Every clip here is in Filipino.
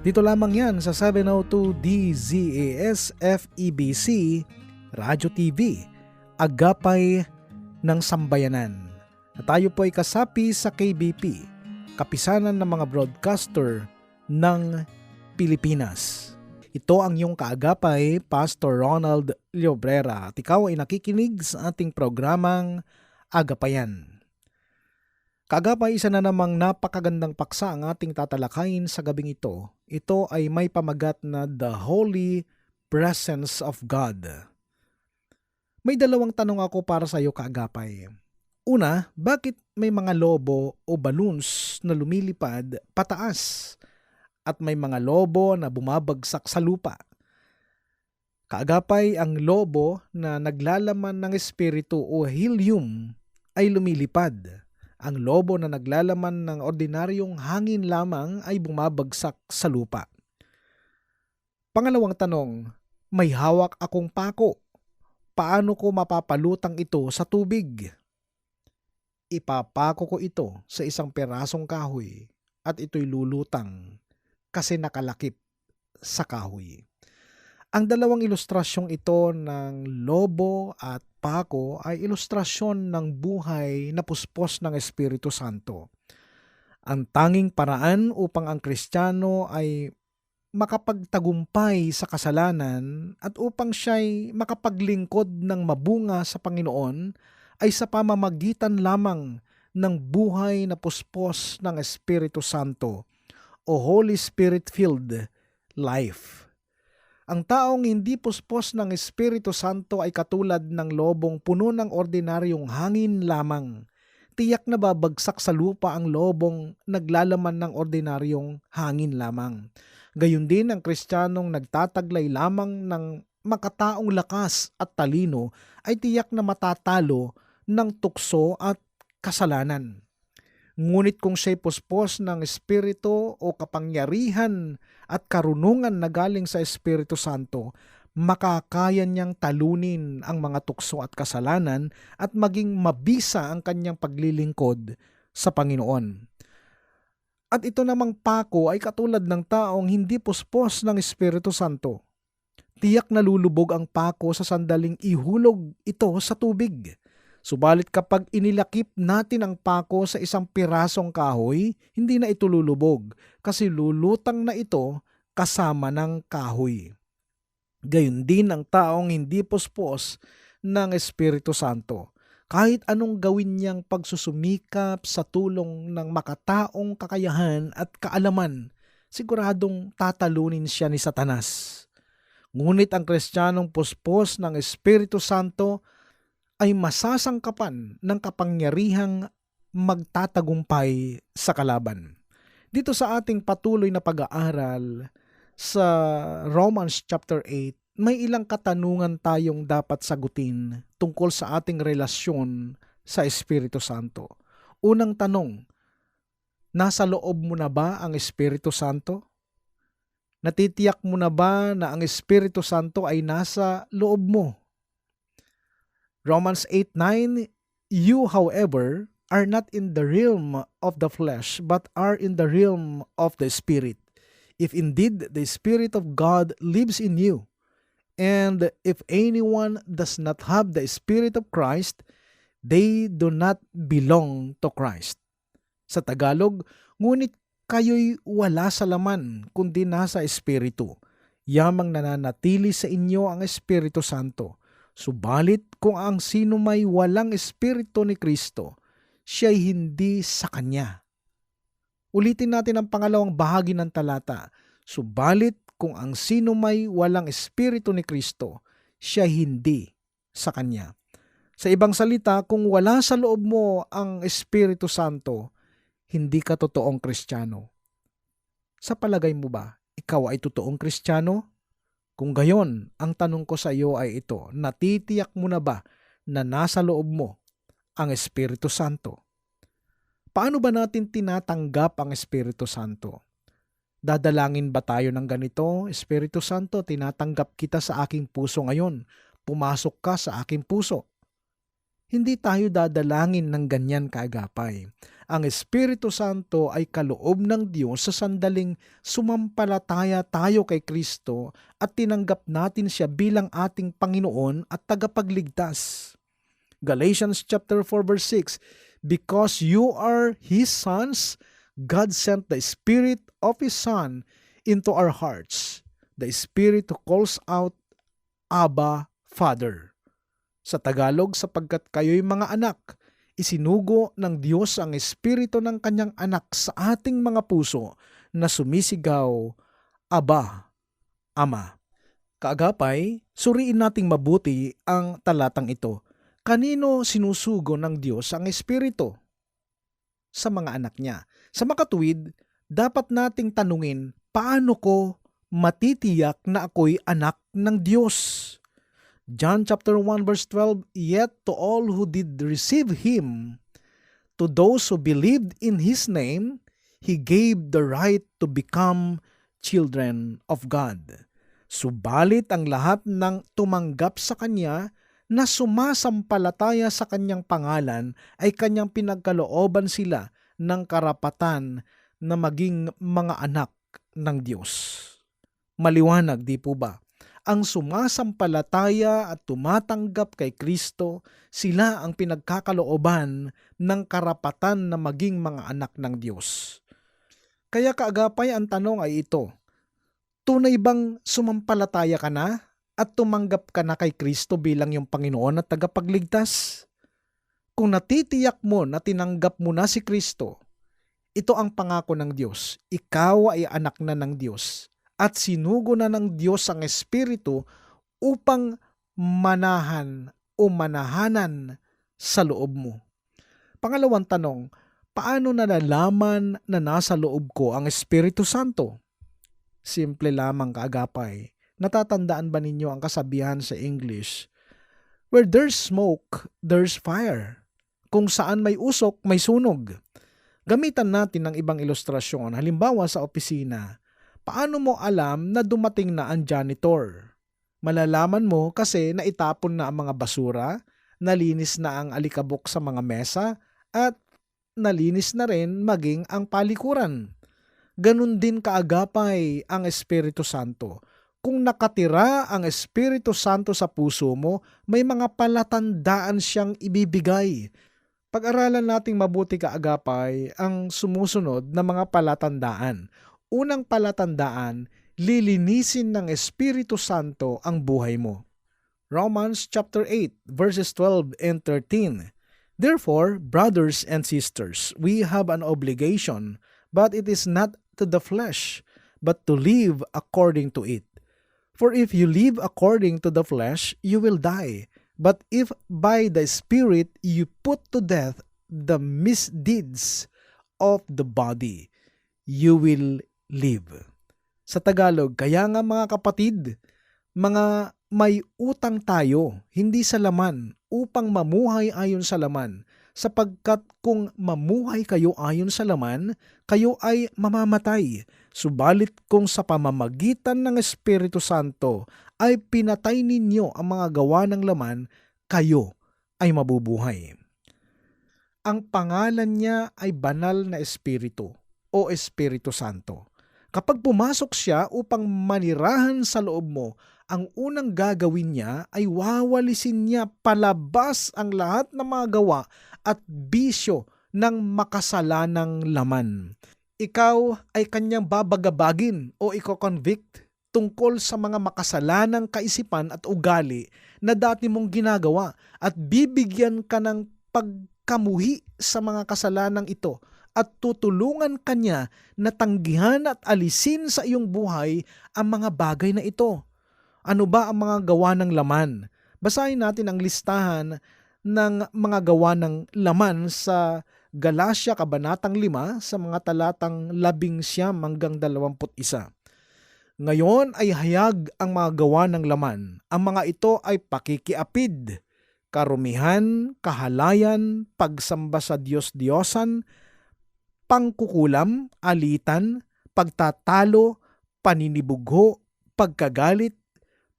Dito lamang yan sa 702 DZAS FEBC Radio TV, Agapay ng Sambayanan. At tayo po ay kasapi sa KBP, kapisanan ng mga broadcaster ng Pilipinas. Ito ang iyong kaagapay, Pastor Ronald Llobrera, at ikaw ay nakikinig sa ating programang Agapayan. Kaagapay isa na namang napakagandang paksa ang ating tatalakayin sa gabing ito. Ito ay may pamagat na The Holy Presence of God. May dalawang tanong ako para sa iyo kaagapay. Una, bakit may mga lobo o balloons na lumilipad pataas at may mga lobo na bumabagsak sa lupa? Kaagapay ang lobo na naglalaman ng espiritu o helium ay lumilipad. Ang lobo na naglalaman ng ordinaryong hangin lamang ay bumabagsak sa lupa. Pangalawang tanong, may hawak akong pako. Paano ko mapapalutang ito sa tubig? Ipapako ko ito sa isang perasong kahoy at ito'y lulutang kasi nakalakip sa kahoy. Ang dalawang ilustrasyong ito ng lobo at pako ay ilustrasyon ng buhay na puspos ng Espiritu Santo. Ang tanging paraan upang ang Kristiyano ay makapagtagumpay sa kasalanan at upang siya'y makapaglingkod ng mabunga sa Panginoon ay sa pamamagitan lamang ng buhay na puspos ng Espiritu Santo o Holy Spirit-filled life. Ang taong hindi puspos ng Espiritu Santo ay katulad ng lobong puno ng ordinaryong hangin lamang. Tiyak na babagsak sa lupa ang lobong naglalaman ng ordinaryong hangin lamang. Gayun din ang kristyanong nagtataglay lamang ng makataong lakas at talino ay tiyak na matatalo ng tukso at kasalanan. Ngunit kung siya'y puspos ng Espiritu o kapangyarihan at karunungan na galing sa Espiritu Santo, makakaya niyang talunin ang mga tukso at kasalanan at maging mabisa ang kanyang paglilingkod sa Panginoon. At ito namang pako ay katulad ng taong hindi puspos ng Espiritu Santo. Tiyak na lulubog ang pako sa sandaling ihulog ito sa tubig. Subalit kapag inilakip natin ang pako sa isang pirasong kahoy, hindi na ito lulubog kasi lulutang na ito kasama ng kahoy. Gayun din ang taong hindi puspos ng Espiritu Santo. Kahit anong gawin niyang pagsusumikap sa tulong ng makataong kakayahan at kaalaman, siguradong tatalunin siya ni Satanas. Ngunit ang kristyanong puspos ng Espiritu Santo ay masasangkapan ng kapangyarihang magtatagumpay sa kalaban. Dito sa ating patuloy na pag-aaral sa Romans chapter 8, may ilang katanungan tayong dapat sagutin tungkol sa ating relasyon sa Espiritu Santo. Unang tanong, nasa loob mo na ba ang Espiritu Santo? Natitiyak mo na ba na ang Espiritu Santo ay nasa loob mo? Romans 8:9 You however are not in the realm of the flesh but are in the realm of the spirit. If indeed the spirit of God lives in you and if anyone does not have the spirit of Christ they do not belong to Christ. Sa Tagalog ngunit kayo'y wala sa laman kundi nasa espiritu. Yamang nananatili sa inyo ang Espiritu Santo. Subalit kung ang sino may walang espiritu ni Kristo, siya'y hindi sa Kanya. Ulitin natin ang pangalawang bahagi ng talata. Subalit kung ang sino may walang espiritu ni Kristo, siya hindi sa Kanya. Sa ibang salita, kung wala sa loob mo ang Espiritu Santo, hindi ka totoong Kristiyano. Sa palagay mo ba, ikaw ay totoong Kristiyano? Kung gayon, ang tanong ko sa iyo ay ito, natitiyak mo na ba na nasa loob mo ang Espiritu Santo? Paano ba natin tinatanggap ang Espiritu Santo? Dadalangin ba tayo ng ganito? Espiritu Santo, tinatanggap kita sa aking puso ngayon. Pumasok ka sa aking puso. Hindi tayo dadalangin ng ganyan kaagapay. Ang Espiritu Santo ay kaloob ng Diyos sa sandaling sumampalataya tayo kay Kristo at tinanggap natin siya bilang ating Panginoon at tagapagligtas. Galatians chapter 4 verse 6 Because you are his sons, God sent the spirit of his son into our hearts, the spirit who calls out Abba, Father. Sa Tagalog, sapagkat kayo'y mga anak, isinugo ng Diyos ang espiritu ng kanyang anak sa ating mga puso na sumisigaw, Aba, Ama. Kaagapay, suriin nating mabuti ang talatang ito. Kanino sinusugo ng Diyos ang espiritu? Sa mga anak niya. Sa makatuwid, dapat nating tanungin, paano ko matitiyak na ako'y anak ng Diyos? John chapter 1 verse 12, Yet to all who did receive Him, to those who believed in His name, He gave the right to become children of God. Subalit ang lahat ng tumanggap sa Kanya na sumasampalataya sa Kanyang pangalan ay Kanyang pinagkalooban sila ng karapatan na maging mga anak ng Diyos. Maliwanag, di po ba? Ang sumasampalataya at tumatanggap kay Kristo, sila ang pinagkakalooban ng karapatan na maging mga anak ng Diyos. Kaya kaagapay ang tanong ay ito, tunay bang sumampalataya ka na at tumanggap ka na kay Kristo bilang yung Panginoon at tagapagligtas? Kung natitiyak mo na tinanggap mo na si Kristo, ito ang pangako ng Diyos. Ikaw ay anak na ng Diyos at sinugo na ng Diyos ang Espiritu upang manahan o manahanan sa loob mo. Pangalawang tanong, paano nalalaman na nasa loob ko ang Espiritu Santo? Simple lamang kaagapay. Natatandaan ba ninyo ang kasabihan sa English? Where there's smoke, there's fire. Kung saan may usok, may sunog. Gamitan natin ng ibang ilustrasyon. Halimbawa sa opisina, paano mo alam na dumating na ang janitor? Malalaman mo kasi naitapon na ang mga basura, nalinis na ang alikabok sa mga mesa, at nalinis na rin maging ang palikuran. Ganun din kaagapay ang Espiritu Santo. Kung nakatira ang Espiritu Santo sa puso mo, may mga palatandaan siyang ibibigay. Pag-aralan nating mabuti kaagapay ang sumusunod na mga palatandaan unang palatandaan, lilinisin ng Espiritu Santo ang buhay mo. Romans chapter 8 verses 12 and 13. Therefore, brothers and sisters, we have an obligation, but it is not to the flesh, but to live according to it. For if you live according to the flesh, you will die. But if by the Spirit you put to death the misdeeds of the body, you will live. Sa Tagalog, kaya nga mga kapatid, mga may utang tayo, hindi sa laman, upang mamuhay ayon sa laman, sapagkat kung mamuhay kayo ayon sa laman, kayo ay mamamatay. Subalit kung sa pamamagitan ng Espiritu Santo ay pinatay ninyo ang mga gawa ng laman, kayo ay mabubuhay. Ang pangalan niya ay banal na Espiritu o Espiritu Santo. Kapag pumasok siya upang manirahan sa loob mo, ang unang gagawin niya ay wawalisin niya palabas ang lahat ng mga gawa at bisyo ng makasalanang laman. Ikaw ay kanyang babagabagin o iko-convict tungkol sa mga makasalanang kaisipan at ugali na dati mong ginagawa at bibigyan ka ng pagkamuhi sa mga kasalanang ito at tutulungan kanya na tanggihan at alisin sa iyong buhay ang mga bagay na ito. Ano ba ang mga gawa ng laman? Basahin natin ang listahan ng mga gawa ng laman sa Galatia Kabanatang 5 sa mga talatang 11 hanggang 21. Ngayon ay hayag ang mga gawa ng laman. Ang mga ito ay pakikiapid, karumihan, kahalayan, pagsamba sa Diyos-Diyosan, pangkukulam, alitan, pagtatalo, paninibugho, pagkagalit,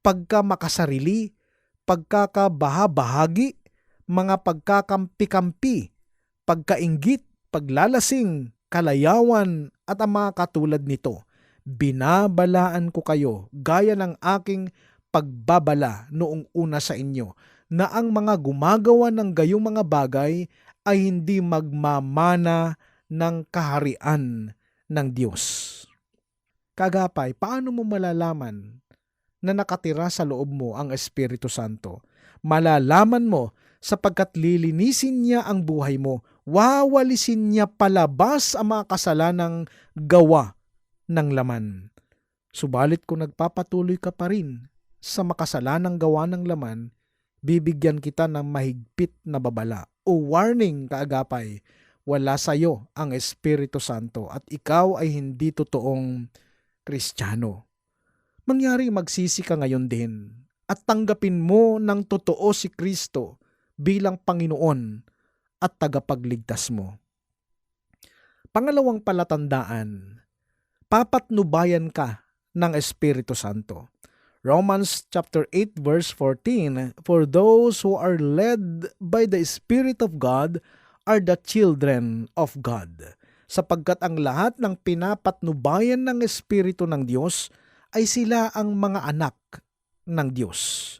pagkamakasarili, pagkakabahabahagi, mga pagkakampi-kampi, pagkainggit, paglalasing, kalayawan at ang mga katulad nito. Binabalaan ko kayo gaya ng aking pagbabala noong una sa inyo na ang mga gumagawa ng gayong mga bagay ay hindi magmamana ng kaharian ng Diyos. Kagapay, paano mo malalaman na nakatira sa loob mo ang Espiritu Santo? Malalaman mo sapagkat lilinisin niya ang buhay mo, wawalisin niya palabas ang mga kasalanang gawa ng laman. Subalit kung nagpapatuloy ka pa rin sa makasalanang gawa ng laman, bibigyan kita ng mahigpit na babala o warning kaagapay, wala sa iyo ang Espiritu Santo at ikaw ay hindi totoong Kristiyano. Mangyari magsisi ka ngayon din at tanggapin mo ng totoo si Kristo bilang Panginoon at tagapagligtas mo. Pangalawang palatandaan, papatnubayan ka ng Espiritu Santo. Romans chapter 8 verse 14, For those who are led by the Spirit of God are the children of God. Sapagkat ang lahat ng pinapatnubayan ng Espiritu ng Diyos ay sila ang mga anak ng Diyos.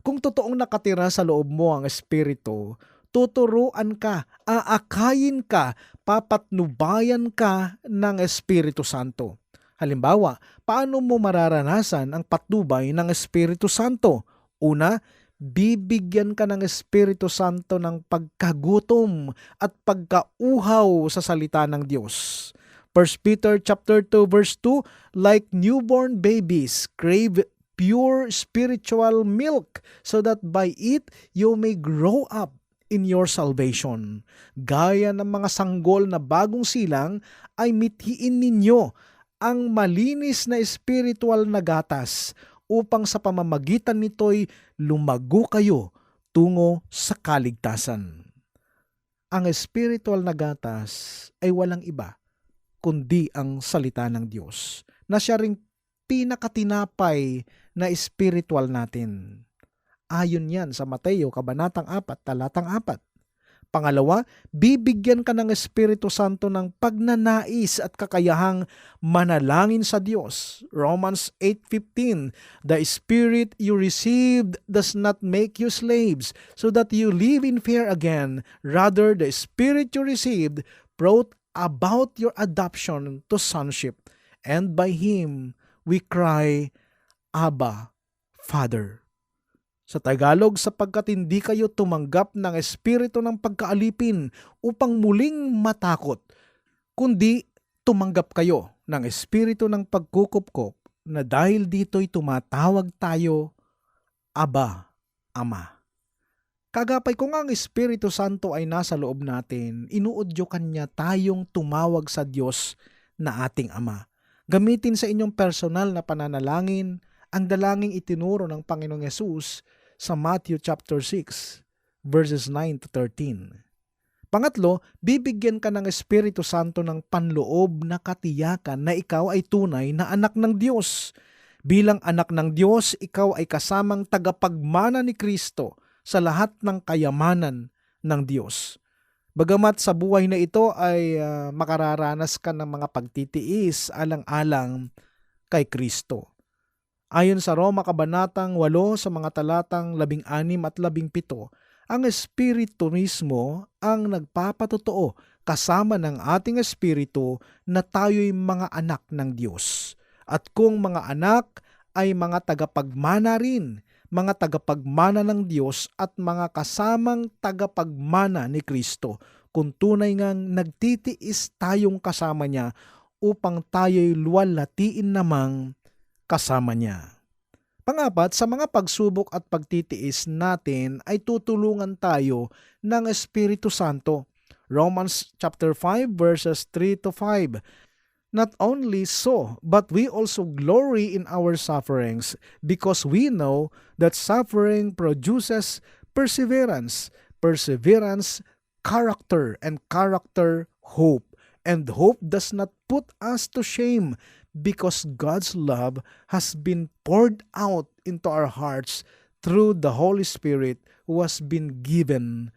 Kung totoong nakatira sa loob mo ang Espiritu, tuturuan ka, aakayin ka, papatnubayan ka ng Espiritu Santo. Halimbawa, paano mo mararanasan ang patnubay ng Espiritu Santo? Una, bibigyan ka ng Espiritu Santo ng pagkagutom at pagkauhaw sa salita ng Diyos. 1 Peter chapter 2 verse 2, like newborn babies, crave pure spiritual milk so that by it you may grow up in your salvation. Gaya ng mga sanggol na bagong silang ay mithiin ninyo ang malinis na spiritual na gatas upang sa pamamagitan nito'y lumago kayo tungo sa kaligtasan. Ang spiritual na gatas ay walang iba kundi ang salita ng Diyos na siya ring pinakatinapay na spiritual natin. Ayon yan sa Mateo Kabanatang 4, Talatang 4. Pangalawa, bibigyan ka ng Espiritu Santo ng pagnanais at kakayahang manalangin sa Diyos. Romans 8.15 The Spirit you received does not make you slaves, so that you live in fear again. Rather, the Spirit you received brought about your adoption to sonship, and by Him we cry, Abba, Father. Sa Tagalog, sapagkat hindi kayo tumanggap ng espiritu ng pagkaalipin upang muling matakot, kundi tumanggap kayo ng espiritu ng pagkukupkop na dahil dito'y tumatawag tayo, Aba, Ama. Kagapay kung ang Espiritu Santo ay nasa loob natin, inuudyo kanya tayong tumawag sa Diyos na ating Ama. Gamitin sa inyong personal na pananalangin ang dalangin itinuro ng Panginoong Yesus sa Matthew chapter 6 verses 9 to 13. Pangatlo, bibigyan ka ng Espiritu Santo ng panloob na katiyakan na ikaw ay tunay na anak ng Diyos. Bilang anak ng Diyos, ikaw ay kasamang tagapagmana ni Kristo sa lahat ng kayamanan ng Diyos. Bagamat sa buhay na ito ay uh, makararanas ka ng mga pagtitiis alang-alang kay Kristo. Ayon sa Roma Kabanatang 8 sa mga talatang 16 at 17, ang Espiritu mismo ang nagpapatotoo kasama ng ating Espiritu na tayo'y mga anak ng Diyos. At kung mga anak ay mga tagapagmana rin, mga tagapagmana ng Diyos at mga kasamang tagapagmana ni Kristo, kung tunay ngang nagtitiis tayong kasama niya upang tayo'y luwalhatiin namang kasama niya. Pangapat, sa mga pagsubok at pagtitiis natin ay tutulungan tayo ng Espiritu Santo. Romans chapter 5 verses 3 to 5. Not only so, but we also glory in our sufferings because we know that suffering produces perseverance, perseverance, character, and character, hope. And hope does not put us to shame because God's love has been poured out into our hearts through the Holy Spirit who has been given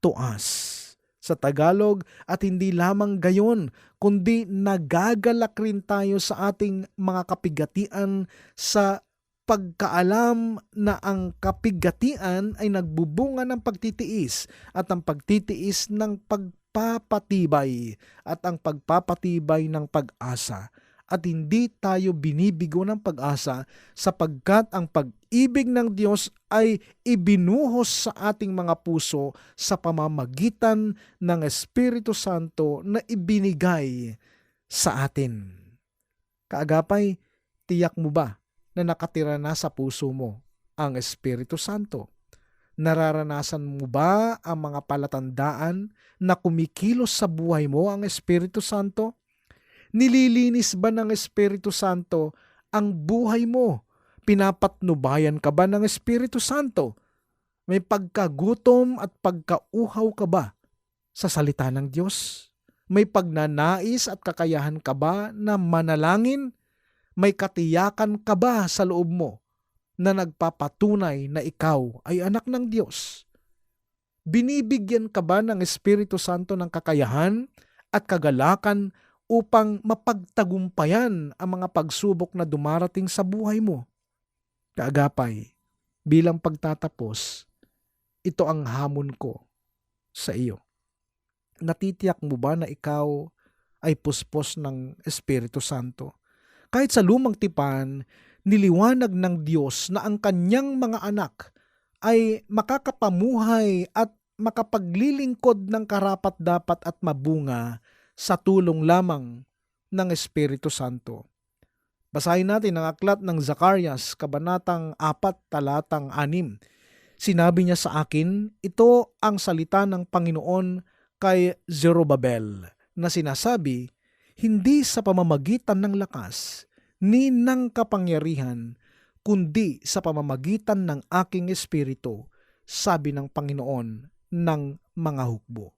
to us. Sa Tagalog, at hindi lamang gayon, kundi nagagalak rin tayo sa ating mga kapigatian sa pagkaalam na ang kapigatian ay nagbubunga ng pagtitiis at ang pagtitiis ng pagpapatibay at ang pagpapatibay ng pag-asa at hindi tayo binibigo ng pag-asa sapagkat ang pag-ibig ng Diyos ay ibinuhos sa ating mga puso sa pamamagitan ng Espiritu Santo na ibinigay sa atin. Kaagapay, tiyak mo ba na nakatira na sa puso mo ang Espiritu Santo? Nararanasan mo ba ang mga palatandaan na kumikilos sa buhay mo ang Espiritu Santo? Nililinis ba ng Espiritu Santo ang buhay mo? Pinapatnubayan ka ba ng Espiritu Santo? May pagkagutom at pagkauhaw ka ba sa salita ng Diyos? May pagnanais at kakayahan ka ba na manalangin? May katiyakan ka ba sa loob mo na nagpapatunay na ikaw ay anak ng Diyos? Binibigyan ka ba ng Espiritu Santo ng kakayahan at kagalakan upang mapagtagumpayan ang mga pagsubok na dumarating sa buhay mo. Kaagapay, bilang pagtatapos, ito ang hamon ko sa iyo. Natitiyak mo ba na ikaw ay puspos ng Espiritu Santo? Kahit sa lumang tipan, niliwanag ng Diyos na ang kanyang mga anak ay makakapamuhay at makapaglilingkod ng karapat-dapat at mabunga sa tulong lamang ng Espiritu Santo. Basahin natin ang aklat ng Zacarias, Kabanatang 4, Talatang 6. Sinabi niya sa akin, ito ang salita ng Panginoon kay Zerubabel na sinasabi, hindi sa pamamagitan ng lakas ni ng kapangyarihan, kundi sa pamamagitan ng aking espiritu, sabi ng Panginoon ng mga hukbo.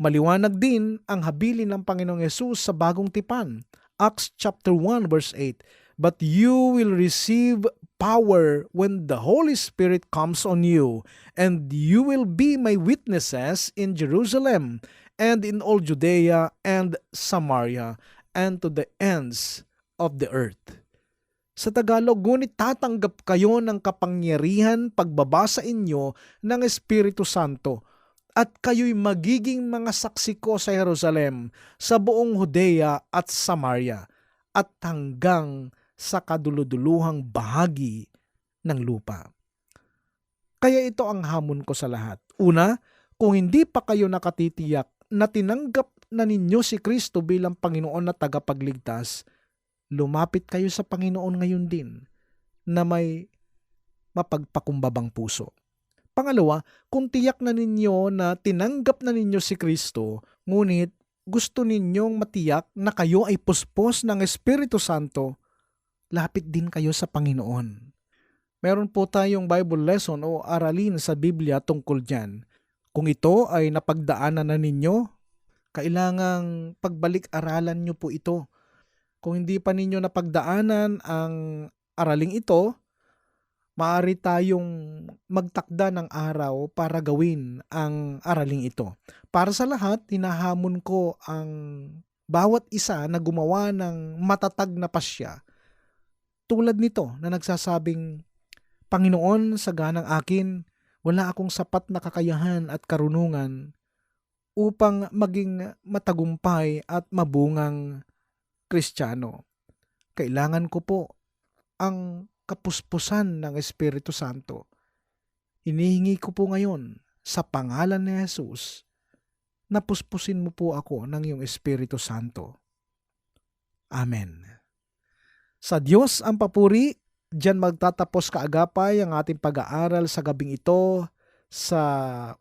Maliwanag din ang habilin ng Panginoong Yesus sa bagong tipan. Acts chapter 1 verse 8. But you will receive power when the Holy Spirit comes on you, and you will be my witnesses in Jerusalem and in all Judea and Samaria and to the ends of the earth. Sa Tagalog, ngunit tatanggap kayo ng kapangyarihan pagbaba sa inyo ng Espiritu Santo at kayo'y magiging mga saksi ko sa Jerusalem, sa buong Judea at Samaria, at hanggang sa kaduluduluhang bahagi ng lupa. Kaya ito ang hamon ko sa lahat. Una, kung hindi pa kayo nakatitiyak na tinanggap na ninyo si Kristo bilang Panginoon na tagapagligtas, lumapit kayo sa Panginoon ngayon din na may mapagpakumbabang puso. Pangalawa, kung tiyak na ninyo na tinanggap na ninyo si Kristo, ngunit gusto ninyong matiyak na kayo ay puspos ng Espiritu Santo, lapit din kayo sa Panginoon. Meron po tayong Bible lesson o aralin sa Biblia tungkol dyan. Kung ito ay napagdaanan na ninyo, kailangang pagbalik-aralan nyo po ito. Kung hindi pa ninyo napagdaanan ang araling ito, maaari tayong magtakda ng araw para gawin ang araling ito. Para sa lahat, hinahamon ko ang bawat isa na gumawa ng matatag na pasya. Tulad nito na nagsasabing, Panginoon, sa ganang akin, wala akong sapat na kakayahan at karunungan upang maging matagumpay at mabungang kristyano. Kailangan ko po ang kapuspusan ng Espiritu Santo. Inihingi ko po ngayon sa pangalan ni Jesus na puspusin mo po ako ng iyong Espiritu Santo. Amen. Sa Diyos ang papuri, diyan magtatapos kaagapay ang ating pag-aaral sa gabing ito sa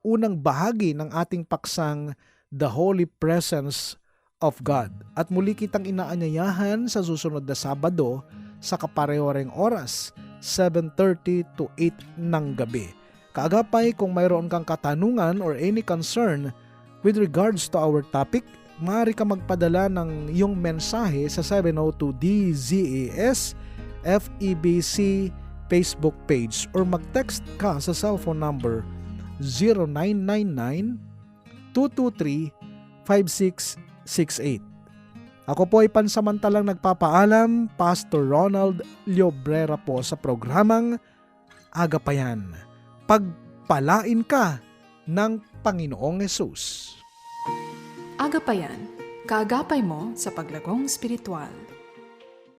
unang bahagi ng ating paksang The Holy Presence of God. At muli kitang inaanyayahan sa susunod na Sabado sa kaparehoreng oras, 7.30 to 8 ng gabi. Kaagapay kung mayroon kang katanungan or any concern with regards to our topic, maaari ka magpadala ng iyong mensahe sa 702-DZAS FEBC Facebook page or mag-text ka sa cellphone number 0999-223-5668. Ako po ay pansamantalang nagpapaalam, Pastor Ronald Llobrera po sa programang Agapayan. Pagpalain ka ng Panginoong Yesus. Agapayan, kaagapay mo sa paglagong spiritual.